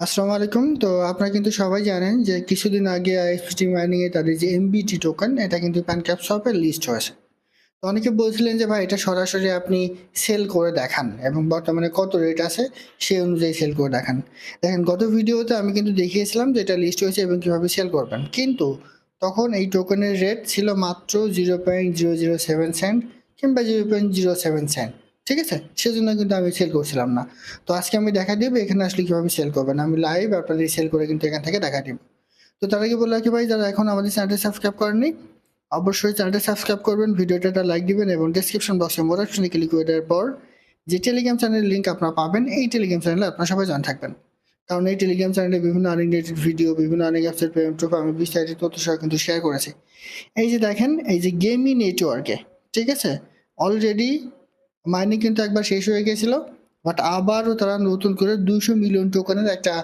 আসসালামু আলাইকুম। তো আপনারা কিন্তু সবাই জানেন যে কিছুদিন আগে আইএসপিটি মাইনিং এ তাদের যে এমবিটি টোকেন এটা কিন্তু প্যানক্যাপ শপে লিস্ট হয়েছে। তো অনেকে বলছিলেন যে, ভাই, এটা সরাসরি আপনি সেল করে দেখান এবং বর্তমানে কত রেট আছে সেই অনুযায়ী সেল করে দেখান। দেখেন, গত ভিডিওতে আমি কিন্তু দেখিয়েছিলাম যে এটা লিস্ট হয়েছে এবং কীভাবে সেল করবেন। কিন্তু তখন এই টোকেনের রেট ছিল মাত্র zero point zero zero seven cent কিংবা zero point zero seven cent ঠিক আছে? সেজন্য কিন্তু আমি সেল করছিলাম না। তো আজকে আমি দেখা দিব এখানে আসলে কীভাবে সেল করবেন। আমি লাইভ আপনাদের সেল করে কিন্তু এখান থেকে দেখা দিব। তো তার আগে বললাম কি ভাই, যারা এখন আমাদের চ্যানেলটি সাবস্ক্রাইব করেননি, অবশ্যই চ্যানেলটা সাবস্ক্রাইব করবেন, ভিডিওটা লাইক দিবেন এবং ডিসক্রিপশন বক্সে মোর অপশনে ক্লিক করে দেওয়ার পর যে টেলিগ্রাম চ্যানেলের লিঙ্ক আপনারা পাবেন, এই টেলিগ্রাম চ্যানেলে আপনারা সবাই জয়েন থাকবেন। কারণ এই টেলিগ্রাম চ্যানেলে বিভিন্ন আর্নিং রিলেটেড ভিডিও বিভিন্ন আর্নিং অ্যাপসের পেমেন্ট প্রুফ আমি বিস্তারিত তথ্য সহ কিন্তু শেয়ার করেছি। এই যে দেখেন, এই যে গেমিং নেটওয়ার্কে ঠিক আছে? অলরেডি মাইনিং কিন্তু একবার শেষ হয়ে গেছিল বাট আবারও তারা নতুন করে দুইশো মিলিয়ন টোকেনের একটা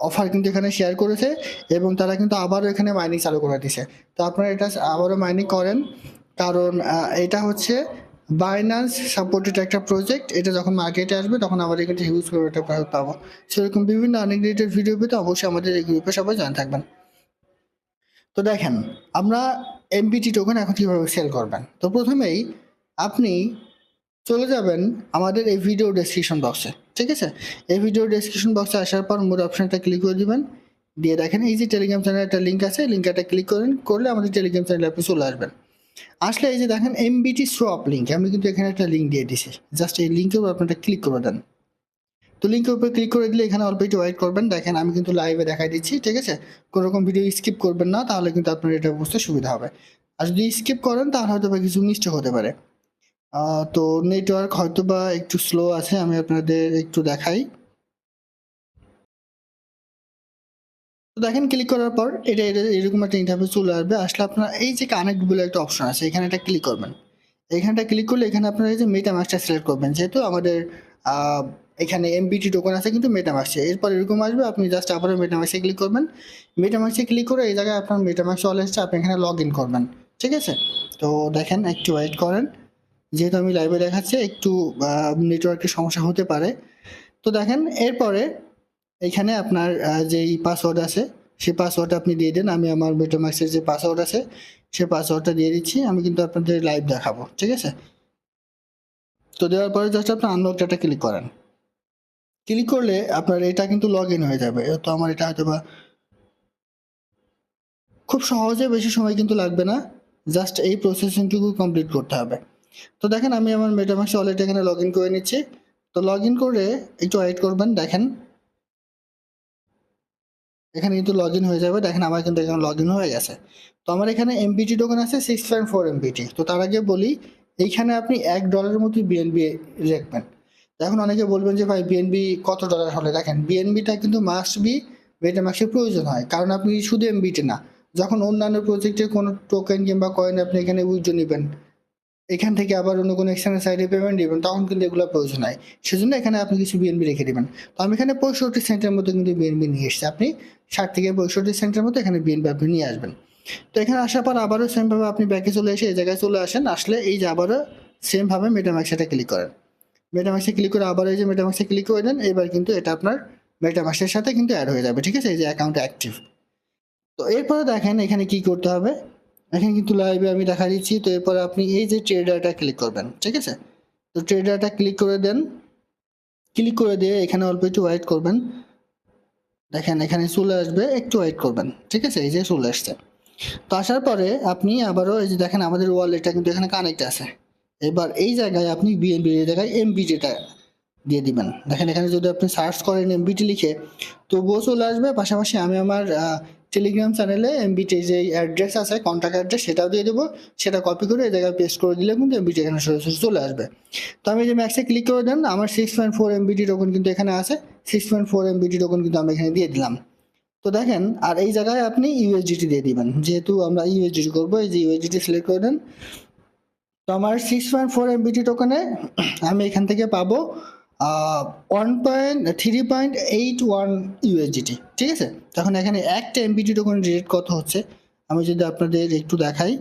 অফার কিন্তু এখানে শেয়ার করেছে এবং তারা কিন্তু আবারও এখানে মাইনিং চালু করে দিছে। তো আপনারা এটা আবারও মাইনিং করেন, কারণ এটা হচ্ছে বাইন্যান্স সাপোর্টেড একটা প্রজেক্ট এটা যখন মার্কেটে আসবে তখন আমাদের কিন্তু হিউজ করে একটা profit পাবো। সেরকম বিভিন্ন আর্নিং রিলেটেড ভিডিও পেতে অবশ্যই আমাদের এই গ্রুপে সবাই জয়েন থাকবেন। তো দেখেন, আমরা এমবিটি টোকেন এখন কীভাবে সেল করবেন? তো প্রথমেই আপনি চলে যাবেন আমাদের এই ভিডিও ডেসক্রিপশন বক্সে ঠিক আছে? এই ভিডিও ডেসক্রিপশন বক্সে আসার পর মোর অপশনটা ক্লিক করে দিবেন। দিয়ে দেখেন, এই যে টেলিগ্রাম চ্যানেল একটা লিঙ্ক আছে লিঙ্কটা ক্লিক করেন, করলে আমাদের টেলিগ্রাম চ্যানেলে আপনি চলে আসবেন। আসলে এই যে দেখেন এমবিটি সোয়াপ লিঙ্ক আমি কিন্তু এখানে একটা লিঙ্ক দিয়ে দিছি। জাস্ট এই লিঙ্কের উপর আপনারা ক্লিক করে দেন। তো লিঙ্কের উপর ক্লিক করে দিলে এখানে অল্প একটু ওয়েট করবেন। দেখেন, আমি কিন্তু লাইভে দেখাই দিচ্ছি, ঠিক আছে? কোনো রকম ভিডিও স্কিপ করবেন না, তাহলে কিন্তু আপনার এটা বুঝতে সুবিধা হবে। আর যদি স্কিপ করেন, তাহলে হয়তো বা কিছু মিষ্টি হতে পারে। তো নেটওয়ার্ক হয়তো বা একটু স্লো আছে, আমি আপনাদের একটু দেখাই। দেখেন ক্লিক করার পর এটা এরকম একটা ইন্টারভিউ চলে আসবে। আসলে আপনার এই যে কানেক্ট বলে একটা অপশন আছে, এখানে একটা ক্লিক করবেন। এখানটা ক্লিক করলে এখানে আপনারা এই যে মেটামাক্সটা সিলেক্ট করবেন। যেহেতু আমাদের এখানে এমবিটি টোকেন আছে, কিন্তু মেটামাক্সে এরপর এরকম আসবে, আপনি জাস্ট আবারও মেটামাক্সে ক্লিক করবেন। মেটামাক্সে ক্লিক করে এই জায়গায় আপনার মেটামাক্স চলে এসছে আপনি এখানে লগ ইন করবেন। ঠিক আছে? তো দেখেন একটু ওয়েট করেন। যেহেতু আমি লাইভে দেখাচ্ছি, একটু নেটওয়ার্কের সমস্যা হতে পারে। তো দেখেন, এরপরে এখানে আপনার যেই পাসওয়ার্ড আছে সেই পাসওয়ার্ড আপনি দিয়ে দেন। আমি আমার মেটামাক্সের যে পাসওয়ার্ড আছে সেই পাসওয়ার্ডটা দিয়ে দিচ্ছি। আমি কিন্তু আপনাদের লাইভ দেখাবো, ঠিক আছে? তো দেওয়ার পরে জাস্ট আপনি আনলক ডাটা ক্লিক করেন। ক্লিক করলে আপনার এটা কিন্তু লগ ইন হয়ে যাবে। তো আমার এটা হয়তো বা খুব সহজে বেশি সময় কিন্তু লাগবে না। জাস্ট এই প্রসেসিংটুকু কমপ্লিট করতে হবে। তো দেখেন আমি আমার মেটামাক্স ওয়ালেট এখানে লগ ইন করে নিচ্ছি। তো লগ ইন করে একটু ওয়েট করবেন, দেখেন। এখানে কিন্তু লগ ইন হয়ে যাবে, দেখেন আমার কিন্তু এখানে লগ ইন হয়ে গেছে। তো আমার এখানে এমপিটি টোকেন আছে সিক্স পয়েন্ট ফোর এমপিটি তো তার আগে বলি, এইখানে আপনি এক ডলারের মতো বিএনবি রাখবেন। এখন অনেকে বলবেন যে ভাই বিএনবি কত ডলার হলে? দেখেন বিএনবিটা কিন্তু মাস্ট বি মেটামাক্সের প্রয়োজন হয়, কারণ আপনি শুধু এমবিটি না, যখন অন্যান্য প্রজেক্টের কোনো টোকেন কিংবা কয়েন আপনি এখানে উইথড্র নেবেন এখান থেকে আবার অন্য কোনো এক্সচেঞ্জ সাইডে পেমেন্ট দিবেন, তখন কিন্তু এগুলো প্রয়োজন হয়। সেজন্য এখানে আপনি কিছু বিএনবি রেখে দেবেন। তো আমি এখানে পঁয়ষট্টি সেন্টের মতো কিন্তু বিএনবি নিয়ে এসেছি। আপনি ষাট থেকে পঁয়ষট্টি সেন্টের মতো এখানে বিএনবি আপনি নিয়ে আসবেন। তো এখানে আসার পর আবারও সেমভাবে আপনি ব্যাকে চলে এসে এই জায়গায় চলে আসেন। আসলে এই যে আবারও সেমভাবে মেটামাক্সেটা ক্লিক করেন। মেটামাক্সে ক্লিক করে আবার এই যে মেটামাক্সে ক্লিক করে দেন, এবার কিন্তু এটা আপনার মেটামাক্সের সাথে কিন্তু অ্যাড হয়ে যাবে। ঠিক আছে? এই যে অ্যাকাউন্ট অ্যাক্টিভ তো এরপরে দেখেন এখানে কি করতে হবে? এখানে কিন্তু লাইভে আমি দেখা দিচ্ছি, তো এরপরে আপনি এই যে ট্রেডারটা ক্লিক করবেন, ঠিক আছে? তো ট্রেডারটা ক্লিক করে দেন। ক্লিক করে দিয়ে এখানে অল্প একটু ওয়েট করবেন। দেখেন, এখানে চলে আসবে, একটু ওয়েট করবেন, ঠিক আছে? এই যে চলে আসছে। তো আসার পরে আপনি আবারও এই যে দেখেন, আমাদের ওয়ালেটটা কিন্তু এখানে কানেক্ট আছে। এবার এই জায়গায় আপনি বিএনবি জায়গায় এমবিটিটা দিয়ে দিবেন। দেখেন, এখানে যদি আপনি সার্চ করেন এমবিটি লিখে, তবুও চলে আসবে। পাশাপাশি আমি আমার টেলিগ্রাম চ্যানেলে এমবিটি যে অ্যাড্রেস আছে কন্ট্যাক্ট অ্যাড্রেস সেটাও দিয়ে দেবো। সেটা কপি করে এই জায়গায় পেস্ট করে দিলে কিন্তু এমবিটি এখানে সরাসরি চলে আসবে। তো আমি যে ম্যাক্সে ক্লিক করে দেন, আমার six point four MBT token কিন্তু এখানে আছে। Six point four MBT token কিন্তু আমি এখানে দিয়ে দিলাম। তো দেখেন, আর এই জায়গায় আপনি ইউএসডিটি দিয়ে দিবেন। যেহেতু আমরা ইউএসডিটি করব, এই যে ইউএসডিটি সিলেক্ট করে দেন। তো আমার সিক্স পয়েন্ট ফোর এমবিটি টোকেনে আমি এখান থেকে পাবো one point three point eight one USDT ঠিক আছে? তখন এখানে একটা এমবিটি টোকেন রেট কত হচ্ছে? আমি যদি আপনাদের একটু দেখাই।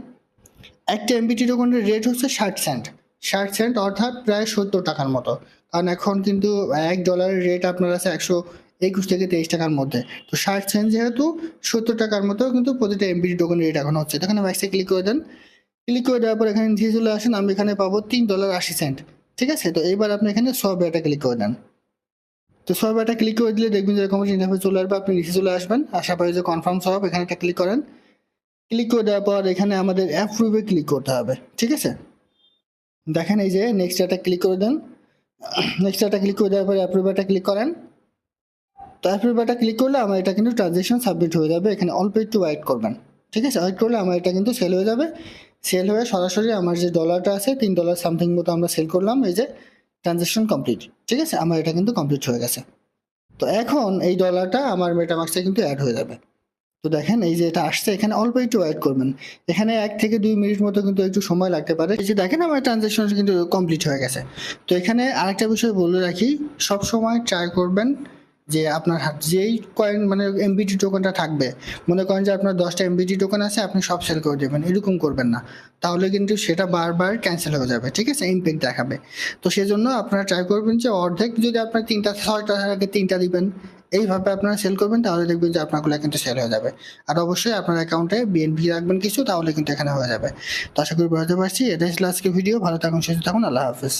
একটা এমবিটি টোকেনের রেট হচ্ছে ষাট সেন্ট ষাট সেন্ট অর্থাৎ প্রায় সত্তর টাকার মতো। কারণ এখন কিন্তু এক ডলারের রেট আপনার আছে একশো একুশ থেকে তেইশ টাকার মধ্যে। তো ষাট সেন্ট যেহেতু সত্তর টাকার মতো, কিন্তু প্রতিটা এমবিটি টোকেন রেট এখন হচ্ছে। তখন ম্যাক্সে ক্লিক করে দেন। ক্লিক করে দেওয়ার পর এখানে নিচে চলে আসেন, আমি এখানে পাবো তিন ডলার আশি সেন্ট ঠিক আছে? তো এইবার আপনি এখানে সব এটা ক্লিক করে দেন। তো সব এটা ক্লিক করে দিলে দেখবেন যে এরকম ইন্টারফেস চলে আসবে, আপনি নিচে চলে আসবেন। আসার পরে যে কনফার্ম সব, এখানে একটা ক্লিক করেন। ক্লিক করে দেওয়ার পর এখানে আমাদের অ্যাপ্রুভে ক্লিক করতে হবে, ঠিক আছে? দেখেন এই যে নেক্সট এটা ক্লিক করে দেন। নেক্সট এটা ক্লিক করে দেওয়ার পরে অ্যাপ্রুভ এটা ক্লিক করেন। তো অ্যাপ্রুভ এটা ক্লিক করলে আমার এটা কিন্তু ট্রানজেকশন সাবমিট হয়ে যাবে। এখানে অল্প একটু ওয়াইট করবেন, ঠিক আছে? ওয়াইট করলে আমার এটা কিন্তু সেল হয়ে যাবে। সেল হয়ে সরাসরি আমার যে ডলারটা আছে, তিন ডলার সামথিং মতো আমরা সেল করলাম, এই যে ট্রানজেকশন কমপ্লিট ঠিক আছে? আমার এটা কিন্তু কমপ্লিট হয়ে গেছে। তো এখন এই ডলারটা আমার মেটামাক্সে কিন্তু অ্যাড হয়ে যাবে। তো দেখেন, এই যে এটা আসছে, এখানে অল্প একটু ওয়েট করবেন। এখানে এক থেকে দুই মিনিট মতো কিন্তু একটু সময় লাগতে পারে। এই যে দেখেন, আমার ট্রানজেকশন কিন্তু কমপ্লিট হয়ে গেছে। তো এখানে আরেকটা বিষয় বলে রাখি সব সময় ট্রাই করবেন যে আপনার হাত, যেই কয়েন মানে এমবিটি টোকেনটা থাকবে, মনে করেন যে আপনার দশটা এমবিটি টোকেন আছে, আপনি সব সেল করে দেবেন, এরকম করবেন না। তাহলে কিন্তু সেটা বারবার ক্যান্সেল হয়ে যাবে, ঠিক আছে? ইম্প্যাক্ট দেখাবে। তো সেজন্য আপনারা ট্রাই করবেন যে অর্ধেক যদি আপনার তিনটা, ছয়টা আগে তিনটা দিবেন, এইভাবে আপনারা সেল করবেন, তাহলে দেখবেন যে আপনারগুলো কিন্তু সেল হয়ে যাবে। আর অবশ্যই আপনার অ্যাকাউন্টে বিএনপি রাখবেন কিছু, তাহলে কিন্তু এখানে হয়ে যাবে। তো আশা করি বুঝতে পারছি, এটাই ছিল আজকে ভিডিও ভালো থাকুন, সুস্থ থাকুন, আল্লাহ হাফিজ।